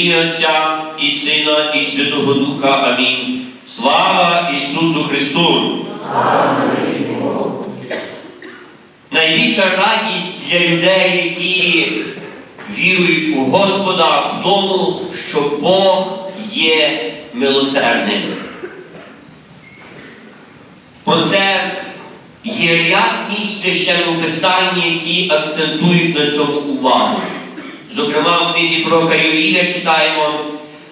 ім'я Отця і Сина, і Святого Духа. Амінь. Слава Ісусу Христу! Найбільша радість для людей, які вірують у Господа в тому, що Бог є милосердним. Про це є ряд місць священного писання, які акцентують на цьому увагу. Зокрема, в книзі про Каюїля читаємо: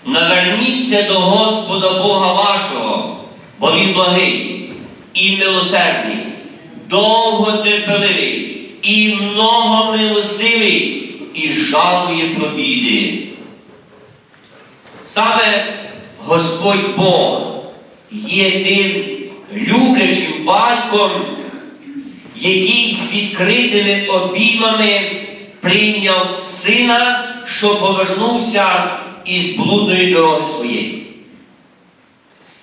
наверніться до Господа Бога вашого, бо Він благий і милосердний, довготерпеливий і многомилостивий, і жалує про біди. Саме Господь Бог є тим люблячим батьком, який з відкритими обіймами прийняв сина, що повернувся із блудної дороги своєї.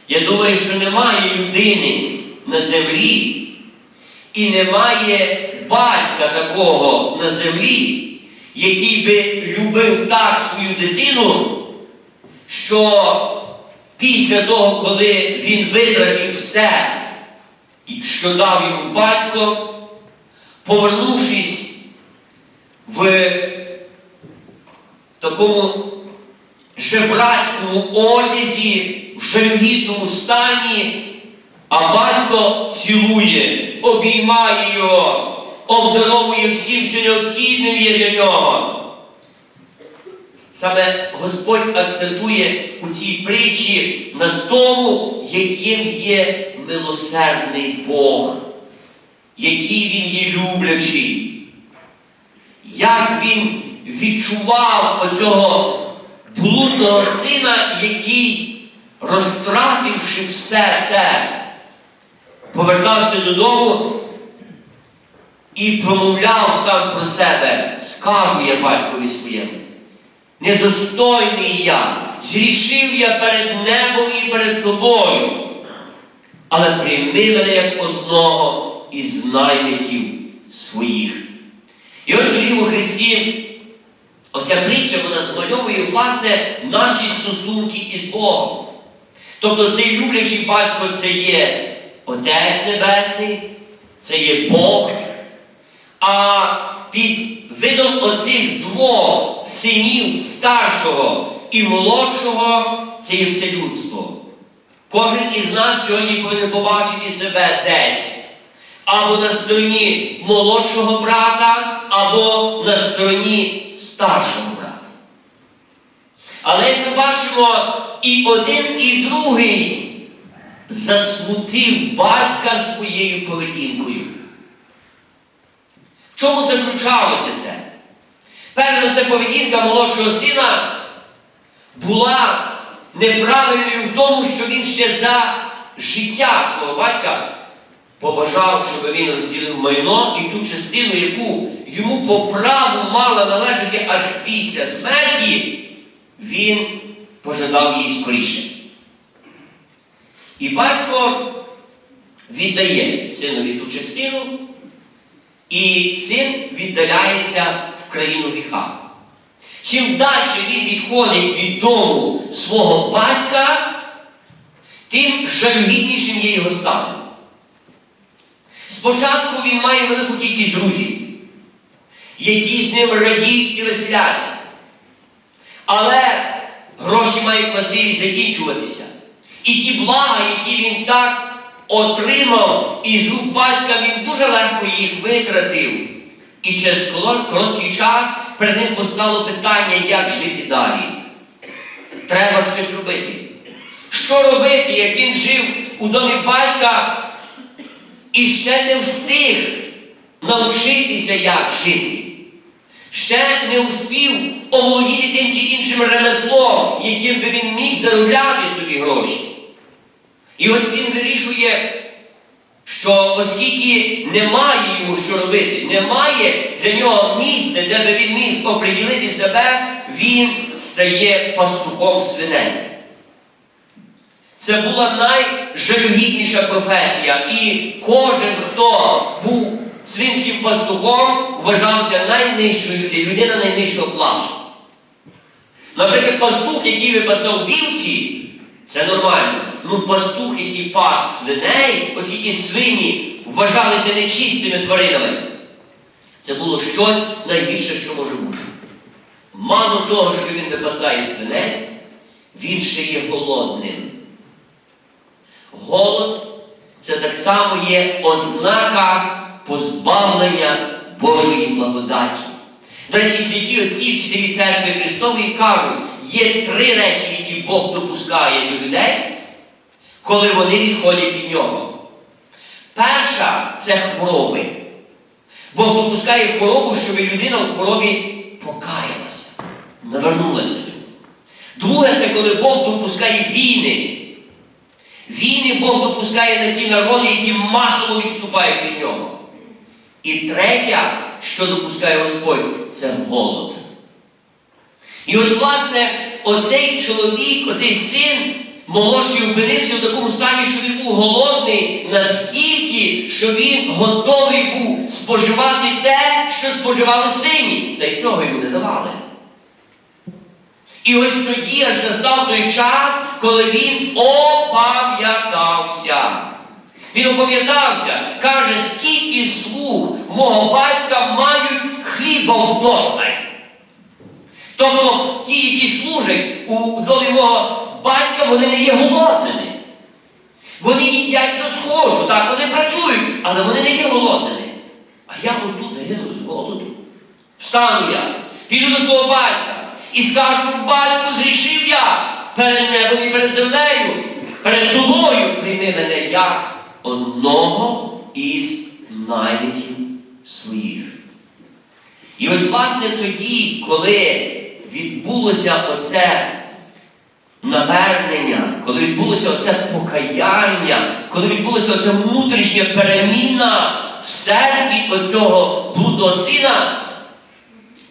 Я думаю, що немає людини на землі і немає батька такого на землі, який би любив так свою дитину, що після того, коли він витратив все, що дав йому батько, повернувшись в такому жебрацькому одязі, в жалюгідному стані, а батько цілує, обіймає його, обдаровує всім, що необхідним є для нього. Саме Господь акцентує у цій притчі на тому, яким є милосердний Бог, який Він є люблячий, як Він відчував оцього блудного сина, який, розтративши все це, повертався додому і промовляв сам про себе, скажу я батькові своєму. Недостойний я, зрішив я перед небом і перед тобою, але прийми мене як одного із наймитів своїх. І ось дорогі у Христі, оця притча вона змальовує, власне, наші стосунки із Богом. Тобто цей люблячий батько це є Отець Небесний, це є Бог. А під видом оцих двох синів старшого і молодшого це є все людство. Кожен із нас сьогодні повинен побачити себе десь. Або на стороні молодшого брата, або на стороні старшого брата. Але як ми бачимо, і один, і другий засмутив батька своєю поведінкою. В чому заключалося це? Перш за все, поведінка молодшого сина була неправильною в тому, що він ще за життя свого батька побажав, щоб він розділив майно і ту частину, яку йому по праву мала належати аж після смерті, він пожадав її скоріше. І батько віддає синові ту частину. І син віддаляється в країну гріха. Чим далі він відходить від дому свого батька, тим жалюгіднішим є його стан. Спочатку він має велику кількість друзів, які з ним радіють і веселяться. Але гроші мають можливість закінчуватися. І ті блага, які він так отримав із рук батька, він дуже легко їх витратив. І через короткий час перед ним постало питання, як жити далі. Треба щось робити. Що робити, як він жив у домі батька і ще не встиг навчитися, як жити? Ще не успів оволодіти тим чи іншим ремеслом, яким би він міг заробляти собі гроші. І ось він вирішує, що оскільки немає йому що робити, немає для нього місця, де би він міг оприділити себе, він стає пастухом свиней. Це була найжалюгідніша професія. І кожен, хто був свинським пастухом, вважався найнижчою людина найнижчого класу. Наприклад, пастух, який випасав вівці, це нормально. Ну, пастух, який пас свиней, оскільки свині вважалися нечистими тваринами, це було щось найгірше, що може бути. Мало того, що він випасає свиней, він ще є голодним. Голод це так само є ознака позбавлення Божої благодаті. До речі, святі отці в чотири церкви Христової кажуть, є три речі, які Бог допускає до людей, коли вони відходять від нього. Перша це хвороби. Бог допускає хворобу, щоб людина в хворобі покаялася, навернулася. Друге, це коли Бог допускає війни. Війни Бог допускає на ті народи, які масово відступають від нього. І третя, що допускає Господь, це голод. І ось, власне, оцей чоловік, оцей син молодший опинився в такому стані, що він був голодний настільки, що він готовий був споживати те, що споживали свині, та й цього йому не давали. І ось тоді аж настав той час, коли він опам'ятався. Він опам'ятався, каже, скільки слуг мого батька мають хліба вдосталь. Тобто ті, які служать у домі мого батька, вони не є голодними. Вони їдять до сходжу, так, вони працюють, але вони не є голодними. А я отут гину з голоду. Встану я, піду до свого батька і скажу, батьку, зрішив я перед небом і перед землею, перед тобою прийми мене як одного із наймитів своїх. І ось, власне, тоді, коли відбулося оце навернення, коли відбулося оце покаяння, коли відбулося оця внутрішня переміна в серці оцього блудного сина,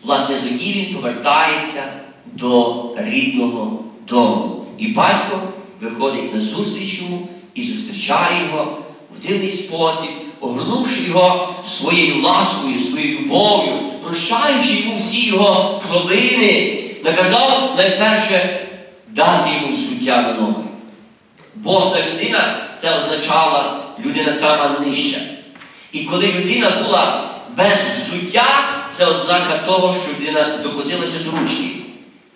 власне, тоді він повертається до рідного дому. І батько виходить на зустріч йому і зустрічає його в дивний спосіб, огорнувши його своєю ласкою, своєю любов'ю, прощаючи йому всі його провини, наказав найперше дати йому взуття на ноги. Боса людина це означала людина сама нижча. І коли людина була без взуття, це ознака того, що людина докотилася до ручки.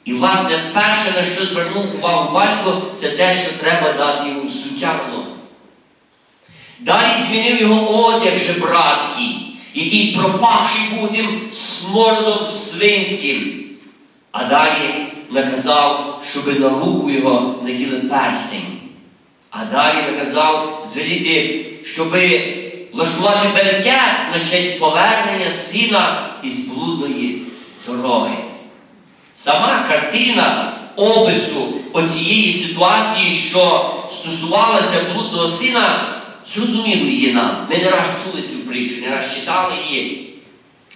І, власне, перше, на що звернув увагу батько, це те, що треба дати йому взуття на ноги. Далі змінив його одяг жебрацький, який пропавший був тим смородом свинським. А далі наказав, щоби на руку його наділи перстень. А далі наказав звеліти, щоби влаштувати бенкет на честь повернення сина із блудної дороги. Сама картина опису оцієї ситуації, що стосувалася блудного сина, зрозуміло є нам. Ми не раз чули цю притчу, не раз читали її.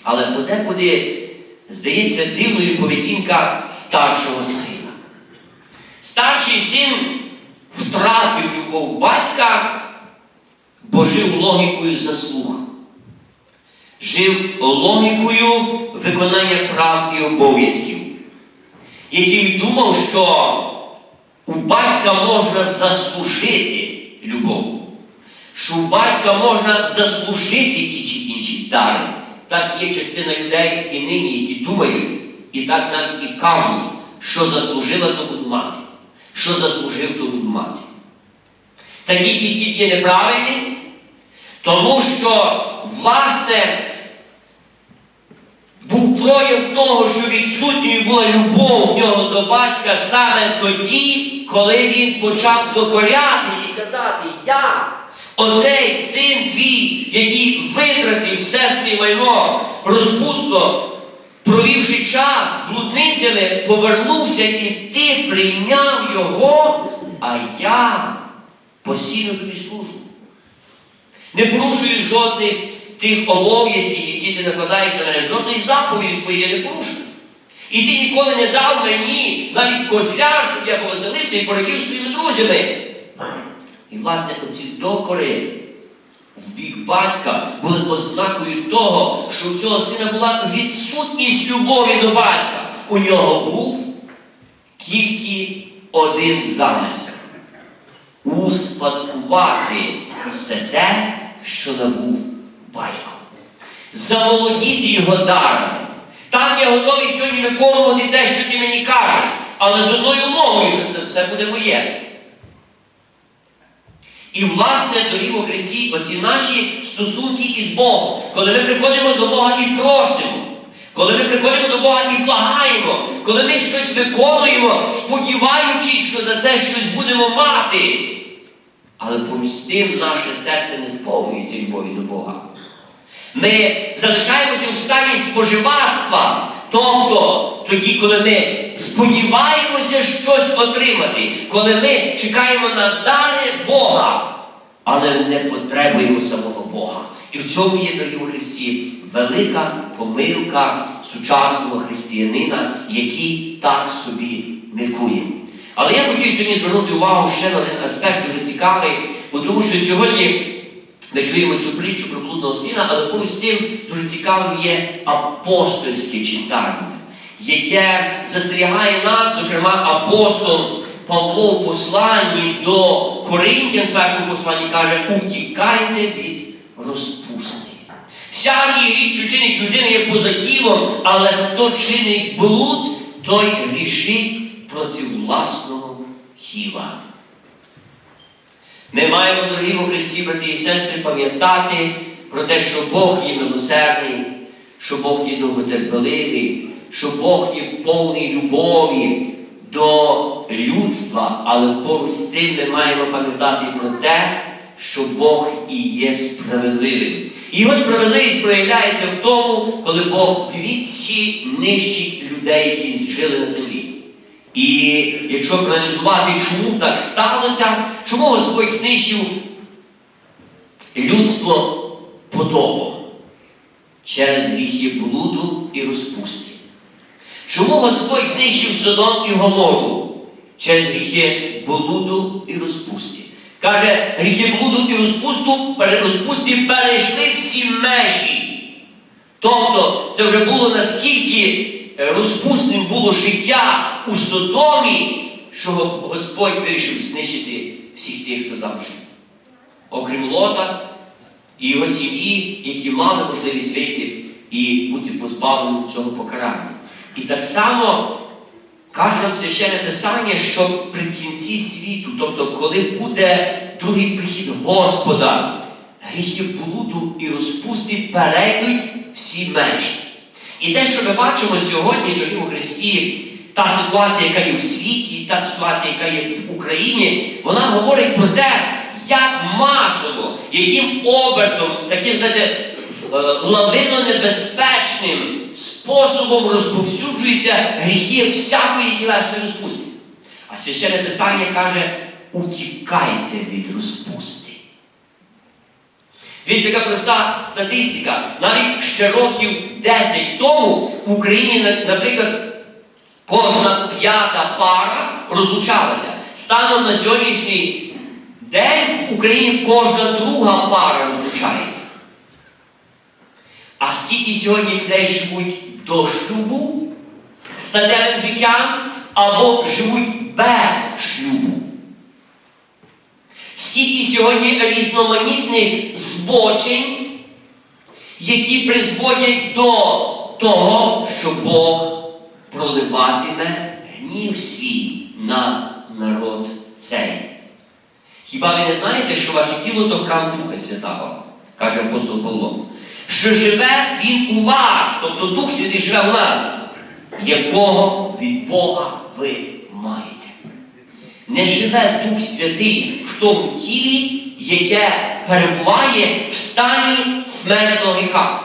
Але подекуди здається дивною поведінка старшого сина. Старший син втратив любов батька, бо жив логікою заслуг. Жив логікою виконання прав і обов'язків, який думав, що у батька можна заслужити любов, що у батька можна заслужити ті чи інші дари. Так є частина людей і нині, які думають, і так навіть і кажуть, що заслужила, то буду мати, що заслужив, то буду мати. Такий підхід є неправильним, тому що, власне, був прояв того, що відсутньою була любов в нього до батька саме тоді, коли він почав докоряти і казати, я, оцей син твій, який витратив все своє майно, розпусно, провівши час блудницями, повернувся і ти прийняв його, а я постійно тобі служу. Не порушуєш жодних тих обов'язків, які ти накладаєш на мене, жодної заповіді твоєї не порушую. І ти ніколи не дав мені навіть козля, щоб я повеселився і порадів своїми друзями. І, власне, оці докори в бік батька були ознакою того, що у цього сина була відсутність любові до батька. У нього був тільки один замисел успадкувати все те, що набув батько. Заволодіти його дарами. Там я готовий сьогодні виконувати те, що ти мені кажеш, але з одною умовою, що це все буде моє. І, власне, дорогі у Христі, оці наші стосунки із Богом, коли ми приходимо до Бога і просимо, коли ми приходимо до Бога і благаємо, коли ми щось виконуємо, сподіваючись, що за це щось будемо мати. Але тим наше серце не сповнюється любові до Бога. Ми залишаємося в стані споживацтва. Тобто, тоді, коли ми сподіваємося щось отримати, коли ми чекаємо на дари Бога, але не потребуємо самого Бога. І в цьому є, дорогі у Христі, велика помилка сучасного християнина, який так собі міркує. Але я хотів сьогодні звернути увагу ще на один аспект дуже цікавий, тому що сьогодні ми чуємо цю притчу про блудного сина, але поруч з тим дуже цікавим є апостольське читання, яке застерігає нас, зокрема, апостол Павло в посланні до Коринтян, першому посланні каже, утікайте від розпусти. Всякий річ, що чинить людина, є поза тілом, але хто чинить блуд, той грішить проти власного тіла. Ми маємо, дорогі у Христі, брати і сестри, пам'ятати про те, що Бог є милосердний, що Бог є довготерпеливий, що Бог є повний любові до людства, але поруч з тим ми маємо пам'ятати про те, що Бог і є справедливим. Його справедливість проявляється в тому, коли Бог двічі нищить людей, які жили на землі. І якщо проаналізувати, чому так сталося, чому Господь знищив людство потопом через гріхи блуду і розпусти. Чому Господь знищив Содом і Гомору через гріхи блуду і розпусти? Каже, гріхи блуду і розпусту, розпусти перейшли всі межі. Тобто це вже було наскільки розпусним було життя у Содомі, що Господь вирішив знищити всіх тих, хто там жив. Окрім Лота і його сім'ї, які мали можливість вийти і бути позбавленим цього покарання. І так само каже нам священне Писання, що при кінці світу, тобто, коли буде другий прихід Господа, гріхи блуду і розпусти перейдуть всі межі. І те, що ми бачимо сьогодні, дорогі у Христі, та ситуація, яка є в світі, та ситуація, яка є в Україні, вона говорить про те, як масово, яким обертом, таким, знаєте, е, лавино-небезпечним способом розповсюджуються гріхи всякої тілесної розпусти. А священне Писання каже: утікайте від розпусти. Дивіться, така проста статистика. Навіть ще років 10 тому в Україні, наприклад, кожна п'ята пара розлучалася. Станом на сьогоднішній день в Україні кожна друга пара розлучається. А скільки сьогодні людей живуть до шлюбу, статевим життям або живуть без шлюбу? Скільки сьогодні різноманітних збочень, які призводять до того, що Бог проливатиме гнів свій на народ цей. Хіба ви не знаєте, що ваше тіло то храм Духа Святого, каже апостол Павло, що живе Він у вас, тобто Дух Святий живе у нас, якого від Бога ви маєте. Не живе Дух Святий в тому тілі, яке перебуває в стані смертного гріха.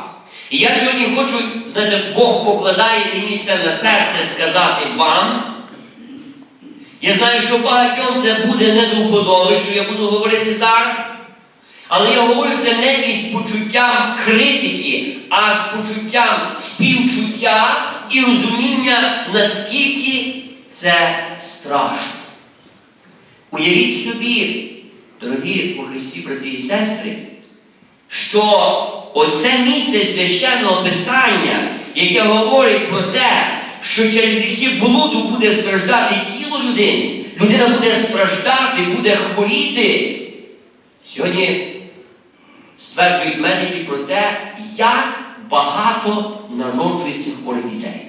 І я сьогодні хочу, знаєте, Бог покладає мені це на серце сказати вам. Я знаю, що багатьом це буде не до вподоби, що я буду говорити зараз. Але я говорю це не із почуттям критики, а з почуттям співчуття і розуміння, наскільки це страшно. Уявіть собі, дорогі у Христі, брати і сестри, що оце місце священного Писання, яке говорить про те, що через гріхи блуду буде страждати тіло людини, людина буде страждати, буде хворіти. Сьогодні стверджують медики про те, як багато народжується хворих дітей.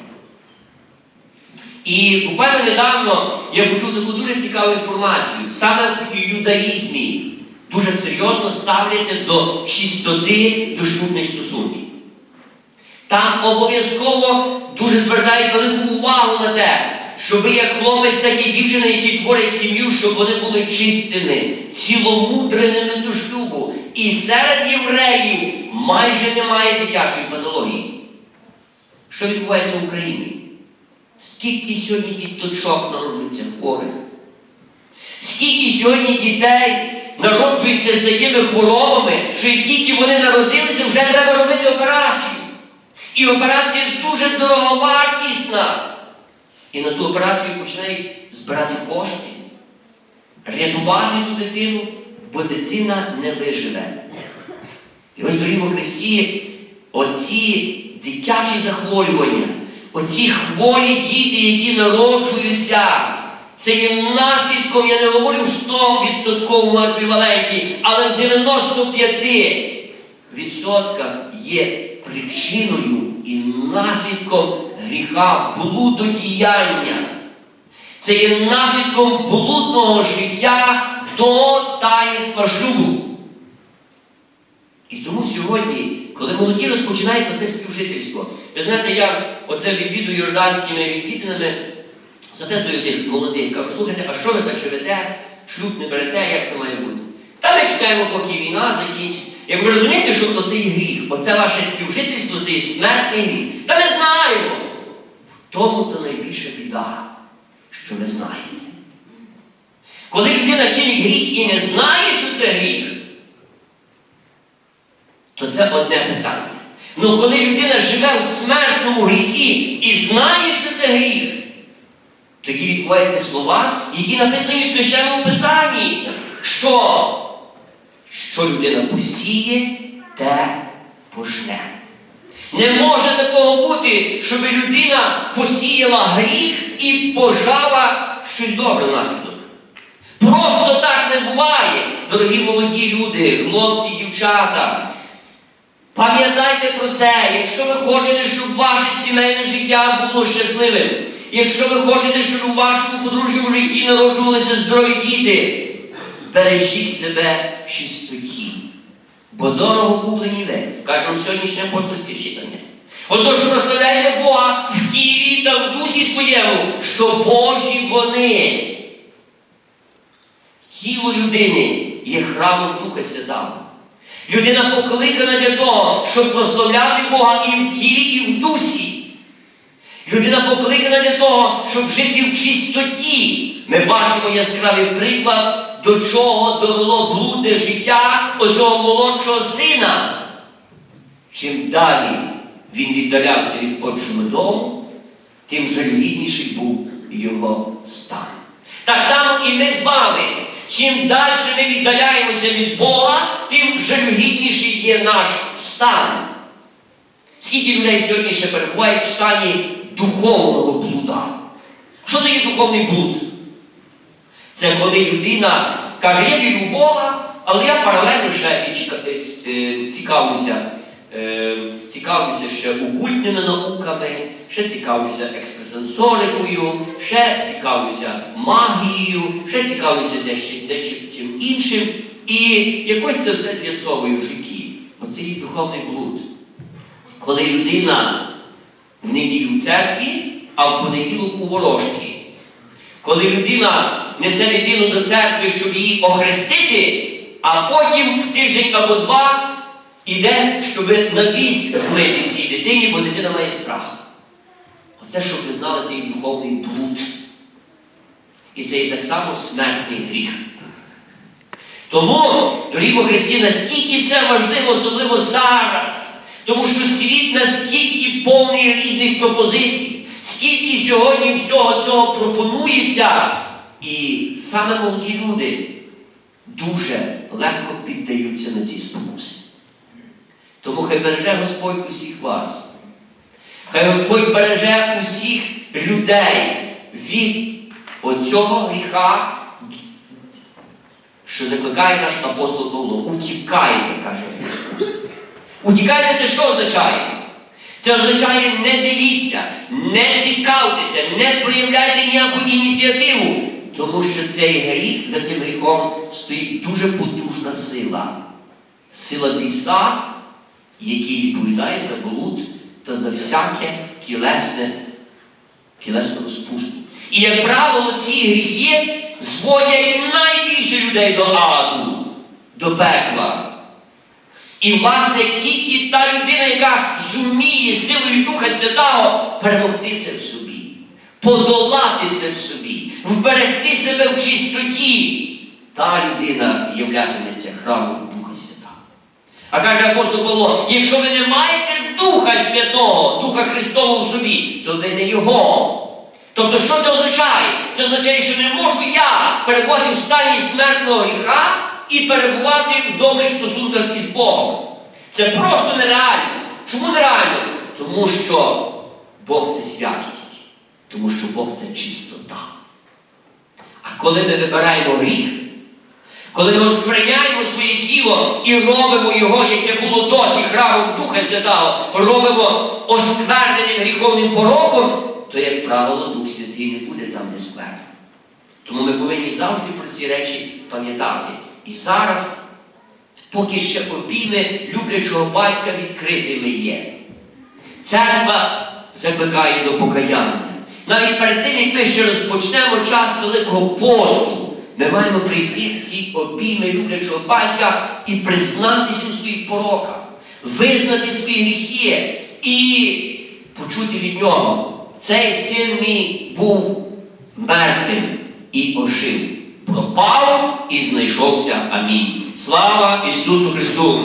І буквально недавно я почув таку дуже цікаву інформацію. Саме в юдаїзмі дуже серйозно ставляться до чистоти дошлюбних стосунків. Там обов'язково дуже звертають велику увагу на те, щоб як хлопець, так і дівчина, які творять сім'ю, щоб вони були чистими, ціломудреними до шлюбу. І серед євреїв майже немає дитячої патології. Що відбувається в Україні? Скільки сьогодні діточок народжується хворих? Скільки сьогодні дітей народжується з такими хворобами, що як тільки вони народилися, вже треба робити операцію. І операція дуже дороговартісна. І на ту операцію починають збирати кошти, рятувати ту дитину, бо дитина не виживе. І ось дорогі Христі, оці дитячі захворювання, оці хворі діти, які народжуються, це є наслідком, я не говорю в 100% еквіваленті, але в 95% є причиною і наслідком гріха блудодіяння. Це є наслідком блудного життя до таїнства шлюбу. І тому сьогодні, коли молоді розпочинають оце співжительство, ви знаєте, я оце відвідую йорданськими відвідинами, запитую тих молодих, кажу, слухайте, а що ви так живете, шлюб не берете, як це має бути? Та ми чекаємо, поки війна закінчиться. Я ви розумієте, що оцей гріх, оце ваше співжительство, це є смертний гріх. Та ми знаємо. В тому то найбільша біда, що ви знаєте. Коли людина чинить гріх і не знає, що це гріх, то це одне питання. Ну коли людина живе в смертному грісі і знає, що це гріх, тоді відбуваються слова, які написані в священному писанні, що, що людина посіє, те пожне. Не може такого бути, щоб людина посіяла гріх і пожала щось добре внаслідок. Просто так не буває, дорогі молоді люди, хлопці, дівчата. Пам'ятайте про це, якщо ви хочете, щоб ваше сімейне життя було щасливим, якщо ви хочете, щоб у вашому подружньому житті народжувалися здорові діти, бережіть себе в чистоті, бо дорого куплені ви, каже вам сьогоднішнє апостольське читання. Отож прославляйте Бога в тілі та в дусі своєму, що Божі вони. Тіло людини є храмом Духа Святого. Людина покликана для того, щоб прославляти Бога і в тілі, і в дусі. Людина покликана для того, щоб жити в чистоті. Ми бачимо яскравий приклад, до чого довело блудне життя оцього молодшого сина. Чим далі він віддалявся від отчого дому, тим жалюгідніший був його стан. Так само і ми з вами. Чим далі ми віддаляємося від Бога, тим жалюгідніший є наш стан. Скільки людей сьогодні ще перебувають в стані духовного блуда? Що таке духовний блуд? Це коли людина каже, я вірю в Бога, але я паралельно ще і е, цікавлюся, е, цікавлюся ще окультними науками, ще цікавлюся екстрасенсорикою, ще цікавлюся магією, ще цікавлюся дечим іншим. І якось це все з'ясовую в житті. Оце є духовний блуд. Коли людина в неділю в церкві, а в понеділок у ворожці. Коли людина несе дитину до церкви, щоб її охрестити, а потім в тиждень або два іде, щоб на вісь злити цій дитині, бо дитина має страх. Оце, щоб ви знали, це і духовний блуд. І це і так само смертний гріх. Тому, дорогі Христі, наскільки це важливо, особливо зараз, тому що світ наскільки повний різних пропозицій, скільки сьогодні всього цього пропонується, і саме молоді люди дуже легко піддаються на ці спокуси. Тому хай береже Господь усіх вас. Хай Господь береже усіх людей від оцього гріха, що закликає наш апостол Павло. Утікайте, каже Ісус. Утікайте це що означає? Це означає не дивіться, не цікавтеся, не проявляйте ніяку ініціативу. Тому що цей гріх, за цим гріхом стоїть дуже потужна сила. Сила біса, який відповідає за блуд та за всяке тілесне, тілесну розпусту. І, як правило, ці гріхи зводять найбільше людей до аду, до пекла. І, власне, тільки та людина, яка зуміє силою Духа Святого перемогти це в собі, подолати це в собі, вберегти себе в чистоті, та людина являтиметься храмом. А каже апостол Павло, якщо ви не маєте Духа Святого, Духа Христового в собі, то ви не Його. Тобто, що це означає? Це означає, що не можу я перебувати в стані смертного гріха і перебувати в добрих стосунках із Богом. Це просто нереально. Чому нереально? Тому що Бог це святість, тому що Бог це чистота. А коли ми вибираємо гріх, коли ми сприйняємо своє тіло і робимо його, яке було досі храмом Духа Святого, робимо оскверненим гріховним пороком, то, як правило, Дух Святий не буде там, де скверно. Тому ми повинні завжди про ці речі пам'ятати. І зараз, поки ще обійми люблячого батька відкритими є. Церква закликає до покаяння. Навіть перед тим, як ми ще розпочнемо час Великого посту, ми маємо прийти в ці обійми люблячого батька і признатися у своїх пороках, визнати свої гріхи і почути від нього. Цей син мій був мертвим і ожив. Пропав і знайшовся. Амінь. Слава Ісусу Христу!